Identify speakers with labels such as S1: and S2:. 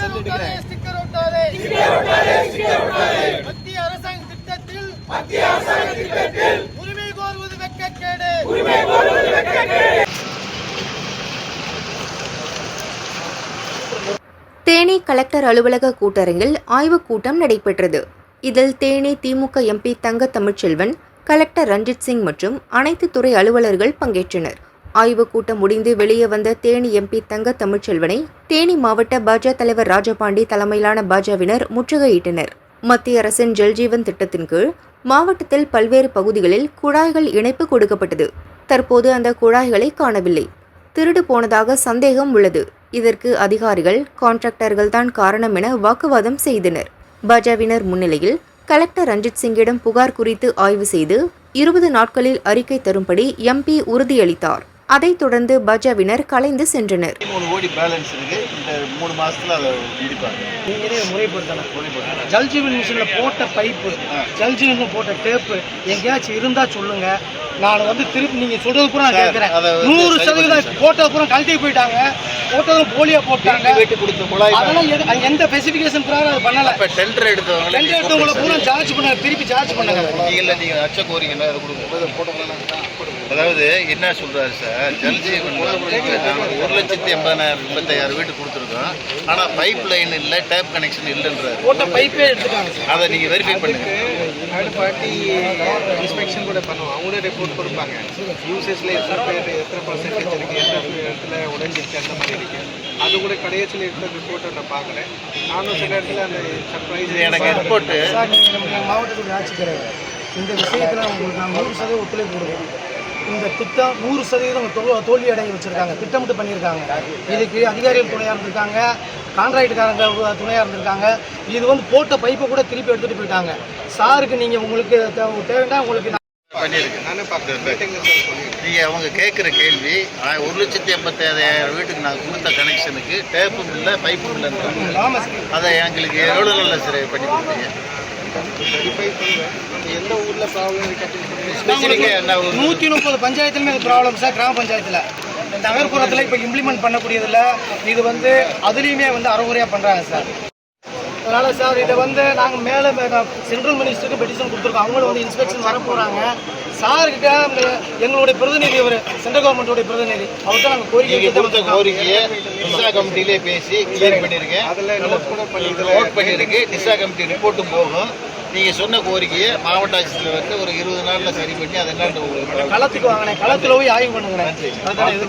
S1: செல்ல எடுக்கிறேன்.
S2: ஸ்டிக்கர் ஒட்டாதே. மத்திய அரசாங்க திட்டத்தில் உரிமை கோருவது வெட்கக்கேடு
S3: தேனி கலெக்டர் அலுவலக கூட்டரங்கில் ஆய்வுக் கூட்டம் நடைபெற்றது. இதில் தேனி திமுக எம்பி தங்க தமிழ்ச்செல்வன் கலெக்டர் ரஞ்சித் சிங் மற்றும் அனைத்து துறை அலுவலர்கள் பங்கேற்றனர். ஆய்வுக் கூட்டம் முடிந்து வெளியே வந்த தேனி எம்பி தங்க தமிழ்ச்செல்வனை தேனி மாவட்ட பாஜ தலைவர் ராஜபாண்டி தலைமையிலான பாஜவினர் முற்றுகையிட்டனர். மத்திய அரசின் ஜல்ஜீவன் திட்டத்தின் கீழ் மாவட்டத்தில் பல்வேறு பகுதிகளில் குழாய்கள் இணைப்பு கொடுக்கப்பட்டது. தற்போது அந்த குழாய்களை காணவில்லை. திருடு போனதாக சந்தேகம் உள்ளது. இதற்கு அதிகாரிகள் கான்ட்ராக்டர்கள் தான் காரணம் என வாக்குவாதம் செய்தனர். பாஜவினர் முன்னிலையில் கலெக்டர் ரஞ்சித் சிங்கிடம் புகார் குறித்து ஆய்வு செய்து இருபது நாட்களில் அறிக்கை தரும்படி எம்பி உறுதியளித்தார். அதைத் தொடர்ந்து பாஜவினர் கலைந்து சென்றனர்.
S1: மூணு கோடி பேலன்ஸ் இருக்கு. இந்த மூணு மாசத்துல அதை இடிப்பாங்க.
S2: நீங்களே முறைப்படுத்தணும் ஜல்ஜீவன் மிஷினில் போட்ட பைப்பு ஜல்ஜீவனில் போட்ட டேப்பு எங்கேயாச்சும் இருந்தா சொல்லுங்க. நான் வந்து திருப்பி நீங்க சொல்றது பூரா நான் கேட்கிறேன் நூறு சதவீதம் போட்டது பூரா கழட்டி போயிட்டாங்க. போட்டதும் போலியா போட்டாங்க.
S1: வீட்டு கொடுத்த குழாய்
S2: அதெல்லாம் எந்த ஸ்பெசிஃபிகேஷன் பிரகாரம் அது பண்ணல.
S1: இப்ப டெண்டர் எடுத்தவங்க
S2: ரெண்டு எடுத்தவங்கள பூரா சார்ஜ் பண்ண திருப்பி சார்ஜ் பண்ணாங்க.
S1: இல்ல நீங்க அச்ச கோரிக்கை அதை கொடுங்க. அதாவது என்ன சொல்றாரு சார்? ஜல்ஜீவன் நாங்க ஒரு லட்சத்தி எண்பதாயிரம் எண்பத்தாயிரம் வீட்டு கொடுத்துருக்கோம். ஆனா பைப் லைன் இல்ல டேப் கனெக்ஷன் இல்லைன்றாரு.
S2: போட்ட பைப்பே எடுத்துட்டாங்க சார்.
S1: அதை நீங்க வெரிஃபை பண்ணுங்க.
S4: தேர்ட் பார்ட்டி இன்ஸ்பெக்ஷன் கூட பண்ணுவோம். அவங்களே ரிப்போர்ட் கொடுப்பாங்க. யூசேஜில் எத்தனை பேர் எத்தனை பர்சன்டேஜ் இருக்குது எந்த இடத்துல உடஞ்சிருக்கு அந்த மாதிரி இருக்கு. அது கூட கடைசியில் இருக்கிற ரிப்போர்ட்டை நான் பார்க்குறேன். நானும் சில இடத்துல அந்த சர்ப்ரைஸ்
S1: எனக்கு ரிப்போர்ட்
S2: சார் நீங்க நம்ம மாவட்டத்துடைய ஆட்சித்தலைவர். இந்த விஷயத்துல உங்களுக்கு நான் நூறு சதவீதம் ஒத்துழைப்பு கொடுக்குறேன் இந்த திட்டம் நூறு சதவீதம் தோல்வி அடைய வச்சிருக்காங்க. திட்டமிட்டு பண்ணியிருக்காங்க. இதுக்கு அதிகாரிகள் துணையாக இருந்திருக்காங்க. கான்ட்ராக்டுக்காரங்க துணையாக இருந்திருக்காங்க. இது வந்து போட்ட பைப்பை கூட திருப்பி எடுத்துகிட்டு போயிட்டாங்க. சாருக்கு நீங்கள் உங்களுக்கு தேவைன்னா உங்களுக்கு
S1: பண்ணியிருக்கு
S4: நானே பார்க்குறேன் மீட்டிங்கில் சார் சொல்லியிருக்கேன்
S1: நீங்க அவங்க கேட்குற கேள்வி ஒரு லட்சத்தி எண்பத்தாயிரம் வீட்டுக்கு நான் கொடுத்த கனெக்ஷனுக்கு டேப்பும் இல்லை பைப்பும்
S2: சார்
S1: அதை எங்களுக்கு எவ்வளோ நல்ல சரி பண்ணி கொடுத்தீங்க?
S2: நூற்றி முப்பது பஞ்சாயத்துலையுமே இது ப்ராப்ளம் சார் கிராம பஞ்சாயத்தில் நகர்ப்புறத்தில் இப்போ இம்ப்ளிமெண்ட் பண்ணக்கூடியதில்ல இது வந்து அதுலேயுமே வந்து அறகுறையாக பண்ணுறாங்க சார் அதனால் சார் இதை வந்து நாங்கள் மேலே சென்ட்ரல் மினிஸ்டருக்கு பெட்டிஷன் கொடுத்துருக்கோம். அவங்களும் வந்து இன்ஸ்பெக்ஷன் வர போகிறாங்க சார்கிட்ட எங்களுடைய பிரதிநிதி அவர் சென்ட்ரல் கவர்மெண்ட்டோடைய பிரதிநிதி. அவர்கிட்ட நாங்கள் கோரிக்கை
S1: கொடுத்த கோரிக்கையை டிசா கமிட்டிலே பேசி கிளியர் பண்ணியிருக்கேன்
S4: அதில்
S1: ஒர்க் பண்ணியிருக்கு டிசா கமிட்டி ரிப்போர்ட்டும் போகும். நீங்க சொன்ன கோரிக்கையை மாவட்ட ஆட்சித்தலைவருக்கு ஒரு இருபது நாள்ல சரி பண்ணி அதை என்னன்னு உங்களுக்கு
S2: களத்துக்கு வாங்கினேன். களத்தில் போய் ஆய்வு பண்ணுங்க